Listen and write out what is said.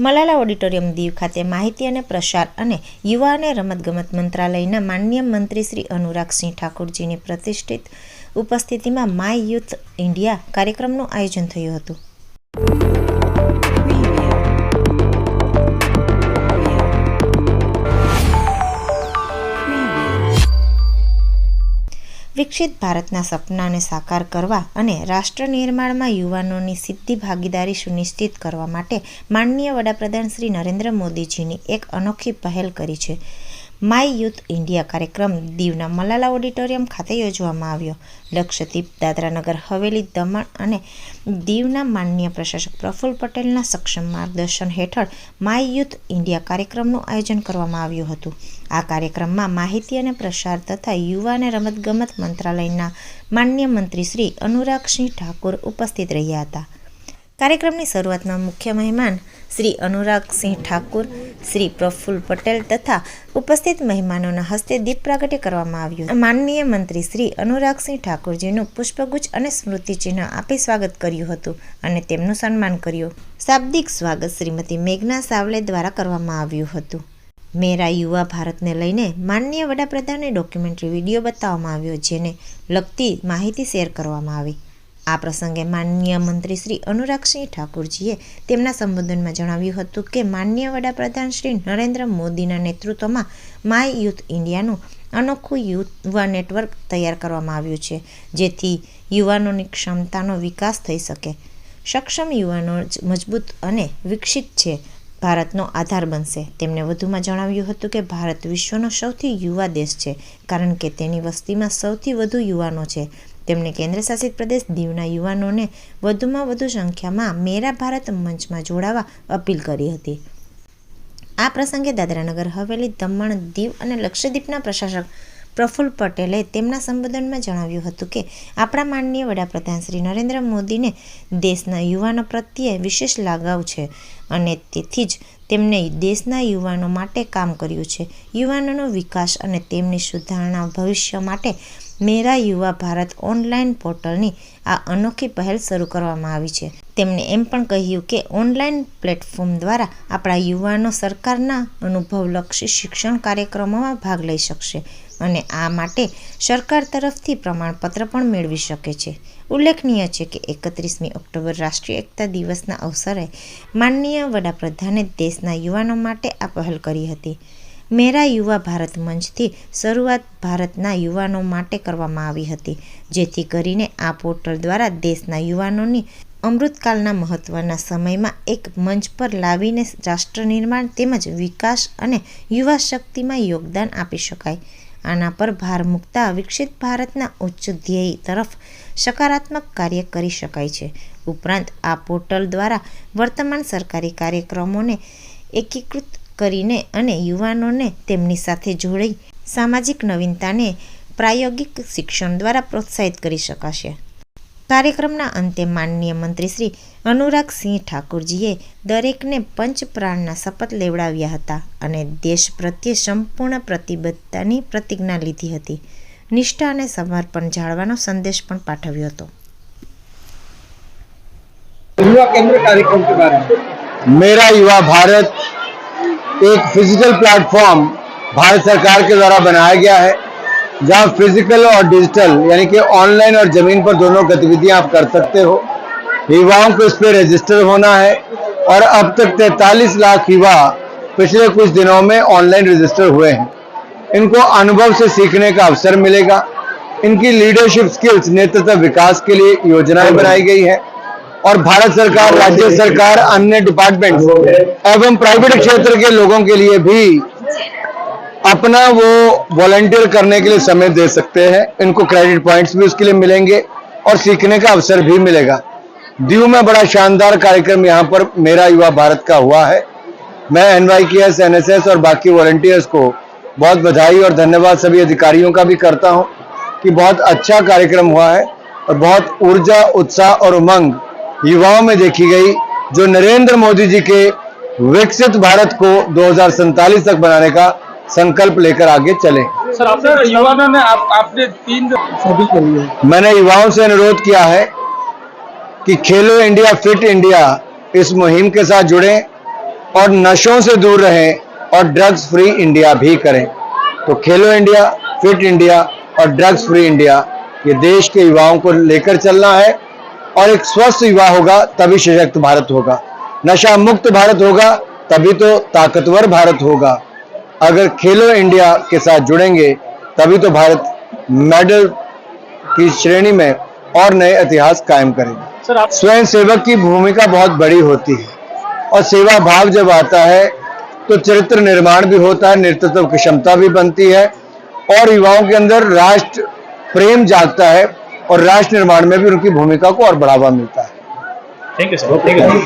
Malala auditorium Diu ખાતે માહિતી અને પ્રસાર અને યુવા અને રમતગમત મંત્રાલયના માન્ય મંત્રી શ્રી અનુરાગસિંહ ઠાકુરજીની પ્રતિષ્ઠિત ઉપસ્થિતિમાં માય યુથ ઇન્ડિયા કાર્યક્રમનું આયોજન થયું હતું. વિકસિત ભારતના સપનાને સાકાર કરવા અને રાષ્ટ્ર નિર્માણમાં યુવાનોની સિદ્ધિ ભાગીદારી સુનિશ્ચિત કરવા માટે માનનીય વડાપ્રધાન શ્રી નરેન્દ્ર મોદીજીની એક અનોખી પહેલ કરી છે. માય યુથ ઇન્ડિયા કાર્યક્રમ દીવના મલાલા ઓડિટોરિયમ ખાતે યોજવામાં આવ્યો. લક્ષદ્વીપ, દાદરાનગર, હવેલી, દમણ અને દીવના માનનીય પ્રશાસક પ્રફુલ્લ પટેલના સક્ષમ માર્ગદર્શન હેઠળ માય યુથ ઇન્ડિયા કાર્યક્રમનું આયોજન કરવામાં આવ્યું હતું. આ કાર્યક્રમમાં માહિતી અને પ્રસાર તથા યુવા અને રમતગમત મંત્રાલયના માન્ય મંત્રી શ્રી અનુરાગસિંહ ઠાકુર ઉપસ્થિત રહ્યા હતા. કાર્યક્રમની શરૂઆતમાં મુખ્ય મહેમાન શ્રી અનુરાગસિંહ ઠાકુર, શ્રી પ્રફુલ્લ પટેલ તથા ઉપસ્થિત મહેમાનોના હસ્તે દીપ પ્રાગટ્ય કરવામાં આવ્યું. માનનીય મંત્રી શ્રી અનુરાગસિંહ ઠાકુરજીનું પુષ્પગુચ્છ અને સ્મૃતિચિહ્ન આપી સ્વાગત કર્યું હતું અને તેમનું સન્માન કર્યું. શાબ્દિક સ્વાગત શ્રીમતી મેઘના સાવલે દ્વારા કરવામાં આવ્યું હતું. મેરા યુવા ભારતને લઈને માનનીય વડાપ્રધાને ડોક્યુમેન્ટરી વીડિયો બતાવવામાં આવ્યો, જેને લગતી માહિતી શેર કરવામાં આવી. આ પ્રસંગે માનનીય મંત્રી શ્રી અનુરાગસિંહ ઠાકુરજીએ તેમના સંબોધનમાં જણાવ્યું હતું કે માનનીય વડાપ્રધાન શ્રી નરેન્દ્ર મોદીના નેતૃત્વમાં માય યુથ ઇન્ડિયાનું અનોખું યુવા નેટવર્ક તૈયાર કરવામાં આવ્યું છે, જેથી યુવાનોની ક્ષમતાનો વિકાસ થઈ શકે. સક્ષમ યુવાનો જ મજબૂત અને વિકસિત છે, ભારતનો આધાર બનશે. તેમણે વધુમાં જણાવ્યું હતું કે ભારત વિશ્વનો સૌથી યુવા દેશ છે, કારણ કે તેની વસ્તીમાં સૌથી વધુ યુવાનો છે. તેમણે કેન્દ્રશાસિત પ્રદેશ દીવના યુવાનોને વધુમાં વધુ સંખ્યામાં મેરા ભારત મંચમાં જોડાવા અપીલ કરી હતી. આ પ્રસંગે દાદરાનગર હવેલી દમણ દીવ અને લક્ષદ્વીપના પ્રશાસક પ્રફુલ્લ પટેલે તેમના સંબોધનમાં જણાવ્યું હતું કે, આપણા માનનીય વડાપ્રધાન શ્રી નરેન્દ્ર મોદીને દેશના યુવાનો પ્રત્યે વિશેષ લાગાવ છે અને તેથી જ તેમણે દેશના યુવાનો માટે કામ કર્યું છે. યુવાનોનો વિકાસ અને તેમની સુધારણા ભવિષ્ય માટે મેરા યુવા ભારત ઓનલાઈન પોર્ટલની આ અનોખી પહેલ શરૂ કરવામાં આવી છે. તેમણે એમ પણ કહ્યું કે ઓનલાઈન પ્લેટફોર્મ દ્વારા આપણા યુવાનો સરકારના અનુભવલક્ષી શિક્ષણ કાર્યક્રમોમાં ભાગ લઈ શકશે અને આ માટે સરકાર તરફથી પ્રમાણપત્ર પણ મેળવી શકે છે. ઉલ્લેખનીય છે કે એકત્રીસમી ઓક્ટોબર રાષ્ટ્રીય એકતા દિવસના અવસરે માનનીય વડાપ્રધાને દેશના યુવાનો માટે આ પહેલ કરી હતી. મેરા યુવા ભારત મંચથી શરૂઆત ભારતના યુવાનો માટે કરવામાં આવી હતી, જેથી કરીને આ પોર્ટલ દ્વારા દેશના યુવાનોની અમૃતકાલના મહત્ત્વના સમયમાં એક મંચ પર લાવીને રાષ્ટ્ર નિર્માણ તેમજ વિકાસ અને યુવા શક્તિમાં યોગદાન આપી શકાય. આના પર ભાર મૂકતા વિકસિત ભારતના ઉચ્ચ ધ્યેય તરફ સકારાત્મક કાર્ય કરી શકાય છે. ઉપરાંત આ પોર્ટલ દ્વારા વર્તમાન સરકારી કાર્યક્રમોને એકીકૃત કરીને અને યુવાનોને તેમની સાથે જોડી સામાજિક નવીનતાને પ્રાયોગિક શિક્ષણ દ્વારા પ્રોત્સાહિત કરી શકાશે. કાર્યક્રમના અંતે માનનીય મંત્રી શ્રી અનુરાગસિંહ ઠાકુરજીએ દરેકને પંચપ્રાણના શપથ લેવડાવ્યા હતા અને દેશ પ્રત્યે સંપૂર્ણ પ્રતિબદ્ધતાની પ્રતિજ્ઞા લીધી હતી. નિષ્ઠા અને સમર્પણ જાળવાનો સંદેશ પણ પાઠવ્યો હતો. યુવા કેન્દ્ર કાર્યક્રમ મેરા યુવા ભારત एक फ़िज़िकल प्लेटफॉर्म भारत सरकार के द्वारा बनाया गया है जहाँ फ़िज़िकल और डिजिटल यानी कि ऑनलाइन और ज़मीन पर दोनों गतिविधियाँ आप कर सकते हो। युवाओं को इस पर रजिस्टर होना है और अब तक 43 लाख युवा पिछले कुछ दिनों में ऑनलाइन रजिस्टर हुए हैं। इनको अनुभव से सीखने का अवसर मिलेगा। इनकी लीडरशिप स्किल्स नेतृत्व विकास के लिए योजनाएँ बनाई गई है। और भारत सरकार, राज्य सरकार, अन्य डिपार्टमेंट एवं प्राइवेट क्षेत्र के लोगों के लिए भी अपना वो वॉलंटियर करने के लिए समय दे सकते हैं। इनको क्रेडिट पॉइंट्स भी उसके लिए मिलेंगे और सीखने का अवसर भी मिलेगा। दीव में बड़ा शानदार कार्यक्रम यहाँ पर मेरा युवा भारत का हुआ है। मैं N Y K S N S S और बाकी वॉलंटियर्स को बहुत बधाई और धन्यवाद सभी अधिकारियों का भी करता हूँ कि बहुत अच्छा कार्यक्रम हुआ है और बहुत ऊर्जा, उत्साह और उमंग युवाओं में देखी गई जो नरेंद्र मोदी जी के विकसित भारत को दो हज़ार सैंतालीस तक बनाने का संकल्प लेकर आगे चले। सर आपने युवानों ने आप आपने तीन सभी के लिए। मैंने युवाओं से अनुरोध किया है कि खेलो इंडिया फिट इंडिया इस मुहिम के साथ जुड़ें और नशों से दूर रहें और ड्रग्स फ्री इंडिया भी करें। तो खेलो इंडिया फिट इंडिया और ड्रग्स फ्री इंडिया ये देश के युवाओं को लेकर चलना है। और एक स्वस्थ युवा होगा तभी सशक्त भारत होगा। नशा मुक्त भारत होगा तभी तो ताकतवर भारत होगा। अगर खेलो इंडिया के साथ जुड़ेंगे तभी तो भारत मेडल की श्रेणी में और नए इतिहास कायम करेगा। स्वयं सेवक की भूमिका बहुत बड़ी होती है। और सेवा भाव जब आता है तो चरित्र निर्माण भी होता है नेतृत्व की क्षमता भी बनती है। और युवाओं के अंदर राष्ट्र प्रेम जागता है और राष्ट्र निर्माण में भी उनकी भूमिका को और बढ़ावा मिलता है thank you sir thank you